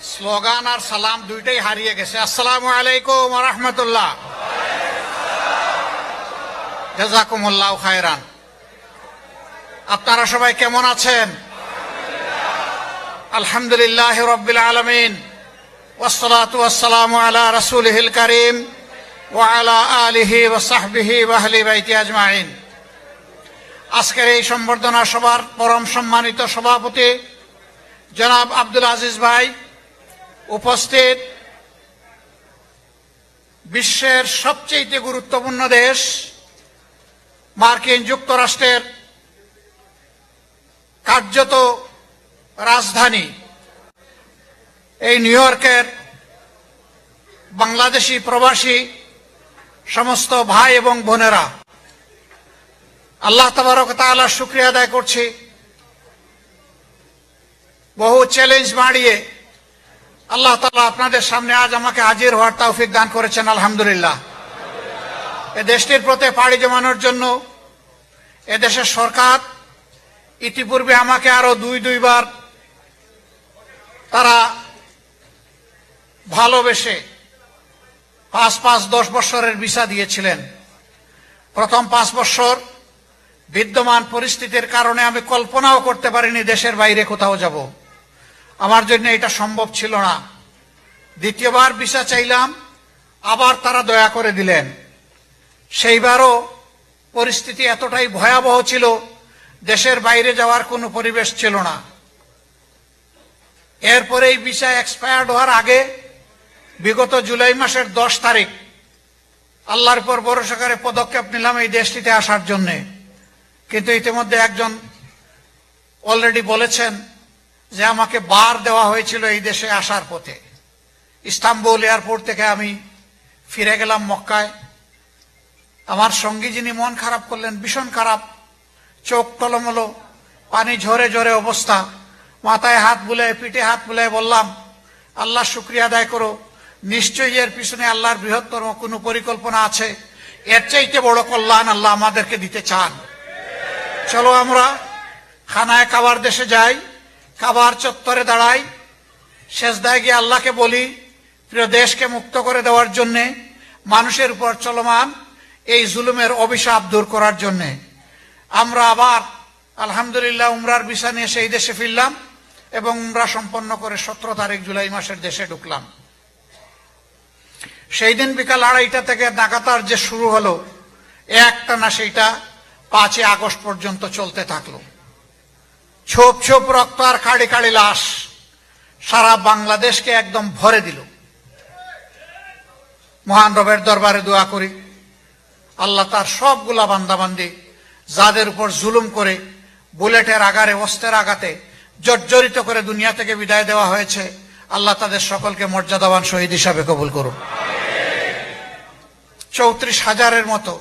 Slogan আর সালাম দুইটাই হারিয়ে গেছে। আসসালামু আলাইকুম রহমতুল্লাহ। জাজাকুমুল্লাহ খায়রান। আপনারা সবাই কেমন আছেন? আলহামদুলিল্লাহ রব্বিল আলমিন। ওসলাতু আসসালাম আলা রসুলহিল করিম ওয়ালা আলিহি ওসাহবিহি ওয়াহলি বাইতি আজমাইন। আজকের এই সম্বর্ধনা সভার পরম সম্মানিত সভাপতি জনাব আব্দুল আজিজ ভাই উপস্থিত বিশ্বের সবচেয়ে গুরুত্বপূর্ণ দেশ মার্কিন যুক্তরাষ্ট্রের কার্যত রাজধানী। এই নিউ ইয়র্কের বাংলাদেশি প্রবাসী সমস্ত ভাই এবং বোনেরা, আল্লাহ তবরক তাআলার শুক্রিয়া আদায় করছি। বহু চ্যালেঞ্জ বাড়িয়ে আল্লাহ তাআলা আপনাদের সামনে আজ আমাকে হাজির হওয়ার তৌফিক দান করেছেন, আলহামদুলিল্লাহ। এ দেশটির প্রতি পাড়ি জমানোর জন্য এ দেশের সরকার ইতিপূর্বে আমাকে আরও দুই, দুইবার তারা ভালোবেসে পাঁচ পাঁচ, দশ বছরের ভিসা দিয়েছিলেন। প্রথম পাঁচ বছর বিদ্যমান পরিস্থিতির কারণে আমি কল্পনাও করতে পারিনি দেশের বাইরে কোথাও যাব। আমার জন্য এটা সম্ভব ছিল না। দ্বিতীয়বার ভিসা চাইলাম, আবার তারা দয়া করে দিলেন। সেইবারও পরিস্থিতি এতটাই ভয়াবহ ছিল, দেশের বাইরে যাওয়ার কোনো পরিবেশ ছিল না। এরপরে এই ভিসা এক্সপায়ার্ড হওয়ার আগে, বিগত জুলাই মাসের দশ তারিখ, আল্লাহর পর ভরসা করে পদক্ষেপ নিলাম এই দেশটিতে আসার জন্যে। কিন্তু ইতিমধ্যে একজন অলরেডি বলেছেন যে আমাকে বার দেওয়া হয়েছিল এই দেশে আসার পথে। ইস্তাম্বুল এয়ারপোর্ট থেকে আমি ফিরে গেলাম মক্কায়। আমার সঙ্গী যিনি মন খারাপ করলেন, ভীষণ খারাপ। চোখ টলমলো, পানি ঝরে ঝরে অবস্থা। মাথায় হাত বুলায়, পিঠে হাত বুলায় বললাম, আল্লাহ শুক্রিয়া আদায় করো। নিশ্চয়ই এর পিছনে আল্লাহর বৃহত্তর কোনো পরিকল্পনা আছে। এর চাইতে বড় কল্যাণ আল্লাহ আমাদেরকে দিতে চান। চলো আমরা খানায় খাবার দেশে যাই। খাবার চত্বরে দাঁড়াই শেষ দায় গিয়ে আল্লাহকে বলি, প্রিয় দেশকে মুক্ত করে দেওয়ার জন্যে, মানুষের উপর চলমান এই জুলুমের অভিশাপ দূর করার জন্যে। আমরা আবার, আলহামদুলিল্লাহ, উমরার ভিসা নিয়ে সেই দেশে ফিরলাম এবং উমরা সম্পন্ন করে সতেরো তারিখ জুলাই মাসের দেশে ঢুকলাম। সেই দিন বিকাল আড়াইটা থেকে নাগাতার যে শুরু হলো একটা না সেইটা পাঁচই আগস্ট পর্যন্ত চলতে থাকল। ছোপ ছোপ রক্ত আর কাড়ি কাড়ি লাশ সারা বাংলাদেশকে একদম ভরে দিল। মহান রবের দরবারে দোয়া করি, আল্লাহ তার সবগুলা বান্দাবান্দি যাদের উপর জুলুম করে, বুলেটের আগারে অস্ত্রের আঘাতে জর্জরিত করে দুনিয়া থেকে বিদায় দেওয়া হয়েছে, আল্লাহ তাদের সকলকে মর্যাদাবান শহীদ হিসাবে কবুল করুন। চৌত্রিশ হাজারের মতো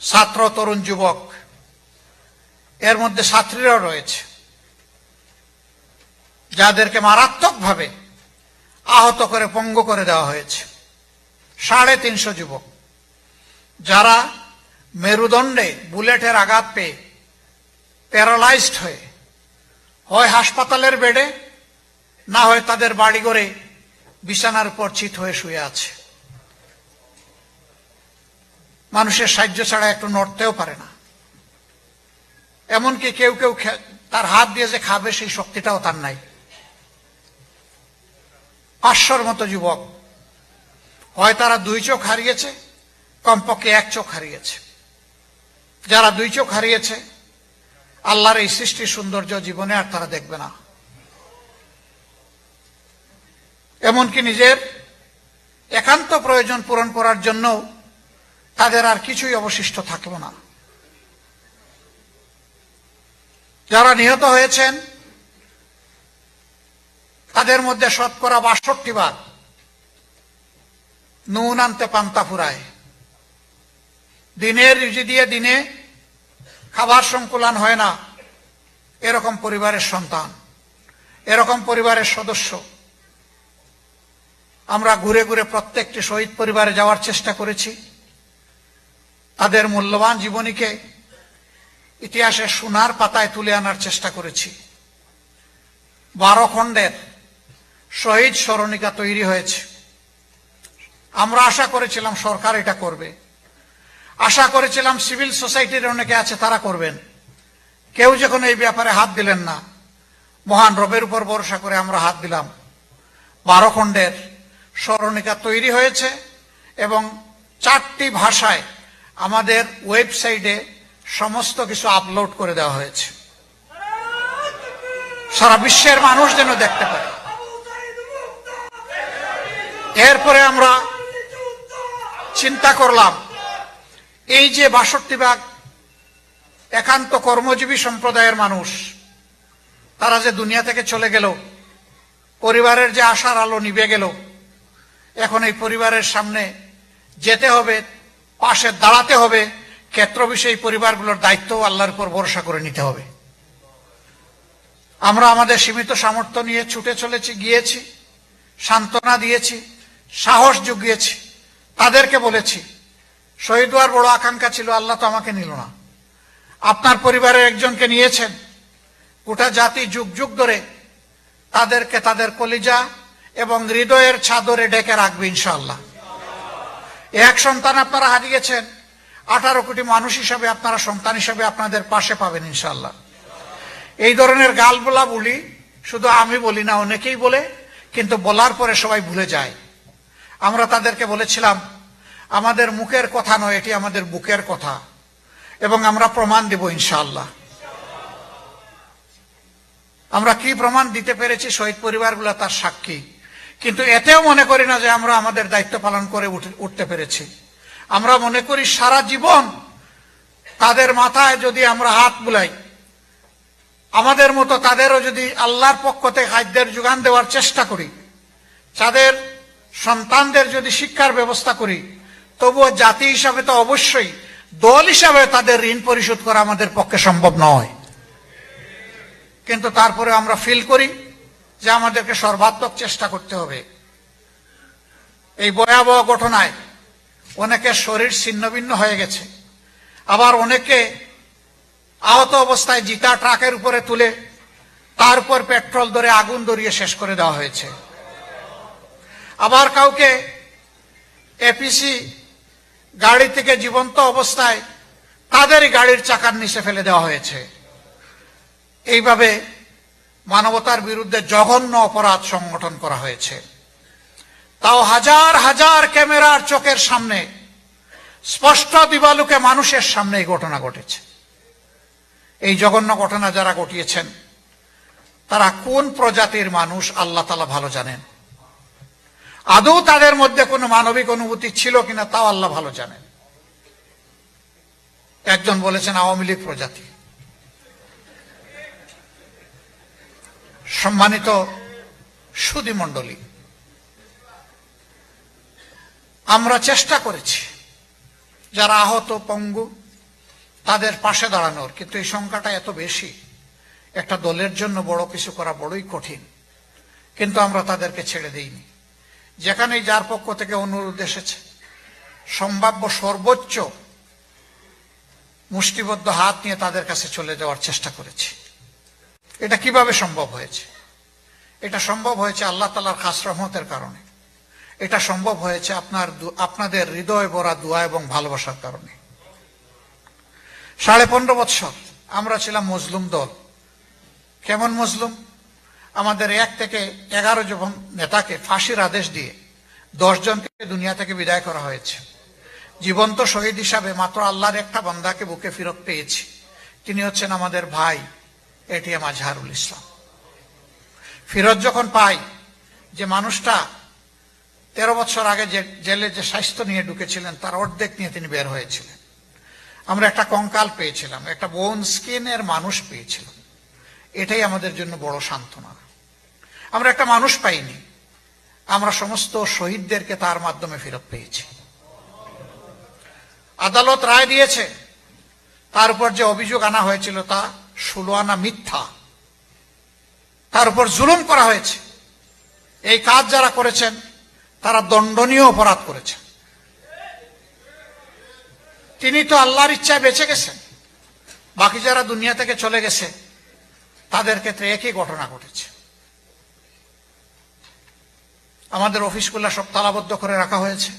ছাত্র, তরুণ, যুবক এর মধ্যে ছাত্রীরাও রয়েছে। যাদেরকে মারাত্মকভাবে আহত করে, পঙ্গ করে দেওয়া হয়েছে। সাড়ে তিনশো যুবক। যারা মেরুদণ্ডে বুলেটের আঘাত পেয়ে প্যারালাইজড হয়ে, হয় হাসপাতালের বেডে, না হয় তাদের বাড়ি ঘরে বিছানার উপর চিত হয়ে শুয়ে আছে। মানুষের সাহায্য ছাড়া একটু নড়তেও পারে না। এমনকি কেউ কেউ তার হাত দিয়ে যে খাবে, সেই শক্তিটাও তার নাই। পাঁচশোর মতো যুবক। হয় তারা দুই চোখ হারিয়েছে, কমপক্ষে এক চোখ হারিয়েছে। যারা দুই চোখ হারিয়েছে, আল্লাহর এই সৃষ্টির সৌন্দর্য জীবনে আর তারা দেখবে না। এমনকি নিজের একান্ত প্রয়োজন পূরণ করার জন্য তাদের আর কিছুই অবশিষ্ট থাকল না। যারা নিহত হয়েছেন, তাদের মধ্যে শতকরা বাষট্টি ভাগ নুন আনতে পান্তা ফুরায়। দিনের রুজি দিয়ে দিনে খাবার সংকুলান হয় না। এরকম পরিবারের সন্তান, এরকম পরিবারের সদস্য। আমরা ঘুরে ঘুরে প্রত্যেকটি শহীদ পরিবারে যাওয়ার চেষ্টা করেছি। তাদের মূল্যবান জীবনীকে ইতিহাসের সোনার পাতায় তুলে আনার চেষ্টা করেছি। বারো খণ্ডের শহীদ স্মরণিকা তৈরি হয়েছে। আমরা আশা করেছিলাম সরকার এটা করবে। আশা করেছিলাম সিভিল সোসাইটির অনেকে আছে, তারা করবেন। কেউ যখন এই ব্যাপারে হাত দিলেন না, মহান রবের উপর ভরসা করে আমরা হাত দিলাম। বারো খণ্ডের স্মরণিকা তৈরি হয়েছে এবং চারটি ভাষায় আমাদের ওয়েবসাইটে সমস্ত কিছু আপলোড করে দেওয়া হয়েছে। সারা বিশ্বের মানুষ যেন দেখতে পারে। এরপরে আমরা চিন্তা করলাম, এই যে বাষট্টি ভাগ একান্ত কর্মজীবী সম্প্রদায়ের মানুষ, তারা যে দুনিয়া থেকে চলে গেল, পরিবারের যে আশার আলো নিভে গেল, এখন এই পরিবারের সামনে যেতে হবে, পাশে দাঁড়াতে হবে ক্ষেত্র বিষয়ী পরিবারগুলোর দায়িত্ব আল্লাহর উপর ভরসা করে নিতে হবে। আমরা আমাদের সীমিত সামর্থ্য নিয়ে ছুটে চলেছি, গিয়েছি, সান্ত্বনা দিয়েছি, সাহস জুগিয়েছি, তাদেরকে বলেছি, শহীদ হওয়ার বড় আকাঙ্ক্ষা ছিল, আল্লাহ তো আমাকে নিল না। আপনার পরিবারের একজনকে নিয়েছেন, গোটা জাতি যুগ যুগ ধরে তাদেরকে তাদের কলিজা এবং হৃদয়ের ছাদরে ডেকে রাখবে ইনশাল্লাহ এক সন্তান আপনারা হারিয়েছেন আঠারো কোটি মানুষ হিসাবে আপনারা সন্তান হিসাবে আপনাদের পাশে পাবেন ইনশাল্লাহ এই ধরনের গাল বলা বলি শুধু আমি বলি না, অনেকেই বলে, কিন্তু বলার পরে সবাই ভুলে যায়। আমরা তাদেরকে বলেছিলাম, আমাদের মুখের কথা নয়, এটি আমাদের বুকের কথা। এবং আমরা প্রমাণ দেব ইনশাল্লাহ আমরা কি প্রমাণ দিতে পেরেছি, শহীদ পরিবারগুলো তার সাক্ষী। কিন্তু এতেও মনে করি না যে আমরা আমাদের দায়িত্ব পালন করে উঠে- উঠতে পেরেছি। আমরা মনে করি সারা জীবন তাদের মাথায় যদি আমরা হাত বুলাই, আমাদের মতো তাদেরও যদি আল্লাহর পক্ষ থেকে খাদ্যের যোগান দেওয়ার চেষ্টা করি, তাদের সন্তানদের যদি শিক্ষার ব্যবস্থা করি, তবুও জাতি হিসাবে তো অবশ্যই, দল হিসাবে তাদের ঋণ পরিশোধ করা আমাদের পক্ষে সম্ভব নয়। কিন্তু তারপরে আমরা ফিল করি যে আমাদেরকে সর্বাত্মক চেষ্টা করতে হবে। এই ভয়াবহ ঘটনায় অনেকের শরীর ছিন্নভিন্ন হয়ে গেছে। আবার অনেকে আহত অবস্থায় জিতা ট্রাকের উপরে তুলে তার উপর পেট্রোল ধরে আগুন ধরিয়ে শেষ করে দেওয়া হয়েছে। আবার কাউকে এপিসি গাড়ি থেকে জীবন্ত অবস্থায় তাদেরই গাড়ির চাকার নিচে ফেলে দেওয়া হয়েছে। এইভাবে মানবতার বিরুদ্ধে জঘন্য অপরাধ সংগঠন করা হয়েছে। তাও হাজার হাজার ক্যামেরার চোখের সামনে, স্পষ্ট দিবালুকে মানুষের সামনে এই ঘটনা ঘটেছে। এই জঘন্য ঘটনা যারা ঘটিয়েছেন, তারা কোন প্রজাতির মানুষ আল্লাহ তালা ভালো জানেন? আদৌ তাদের মধ্যে কোনো মানবিক অনুভূতি ছিল কিনা তাও আল্লাহ ভালো জানেন। একজন বলেছেন, আওয়ামী লীগ প্রজাতি। সম্মানিত সুদী মণ্ডলী আমরা চেষ্টা করেছি। যারা আহত পঙ্গু, তাদের পাশে দাঁড়ানোর, কিন্তু এই সংখ্যাটা এত বেশি। একটা দলের জন্য বড় কিছু করা বড়ই কঠিন। কিন্তু আমরা তাদেরকে ছেড়ে দিইনি। যেখানেই যার পক্ষ থেকে অনুরোধ এসেছে, সম্ভাব্য সর্বোচ্চ মুষ্টিবদ্ধ হাত নিয়ে তাদের কাছে চলে যাওয়ার চেষ্টা করেছি। এটা কীভাবে সম্ভব হয়েছে? এটা সম্ভব হয়েছে আল্লাহ তালার খাস রহমতের কারণে। এটা সম্ভব হয়েছে আপনার আপনাদের হৃদয় ভরা দোয়া এবং ভালোবাসার কারণে। সাড়ে পনেরো বৎসর আমরা ছিলাম মজলুম দল। কেমন মজলুম? আমাদের এক থেকে এগারো জন নেতাকে ফাঁসির আদেশ দিয়ে দশ জনকে দুনিয়া থেকে বিদায় করা হয়েছে, জীবন্ত শহীদ হিসাবে মাত্র আল্লাহর একটা বান্দাকে বুকে ফিরত পেয়েছি। তিনি হচ্ছেন আমাদের ভাই এটিএম আজহারুল ইসলাম। ফিরত যখন পাই যে মানুষটা তেরো বছর আগে যে জেলে যে স্বাস্থ্য নিয়ে ঢুকেছিলেন, তার অর্ধেক নিয়ে তিনি বের হয়েছিলেন। আমরা একটা কঙ্কাল পেয়েছিলাম, একটা বোন স্কিনের মানুষ পেয়েছিলাম। এটাই আমাদের জন্য বড় সান্ত্বনা। আমরা একটা মানুষ পাইনি, আমরা সমস্ত শহীদদেরকে তার মাধ্যমে ফেরত পেয়েছি। আদালত রায় দিয়েছে, তার উপর যে অভিযোগ আনা হয়েছিল তা ষোলো আনা মিথ্যা। তার উপর জুলুম করা হয়েছে। এই কাজ যারা করেছেন তারা দণ্ডনীয় অপরাধ করেছেন তিনি তো আল্লাহর ইচ্ছায় বেঁচে গেছেন। বাকি যারা দুনিয়া থেকে চলে গেছে, তাদের ক্ষেত্রে একই ঘটনা ঘটেছে। আমাদের অফিসগুলো সব তালাবদ্ধ করে রাখা হয়েছে।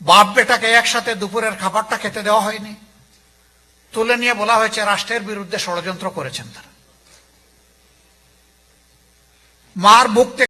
বাপ বেটাকে একসাথে দুপুরের খাবারটা খেতে দেওয়া হয়নি। তুলে নিয়ে বলা হয়েছে, রাষ্ট্রের বিরুদ্ধে ষড়যন্ত্র করেছেন তারা। মার বুক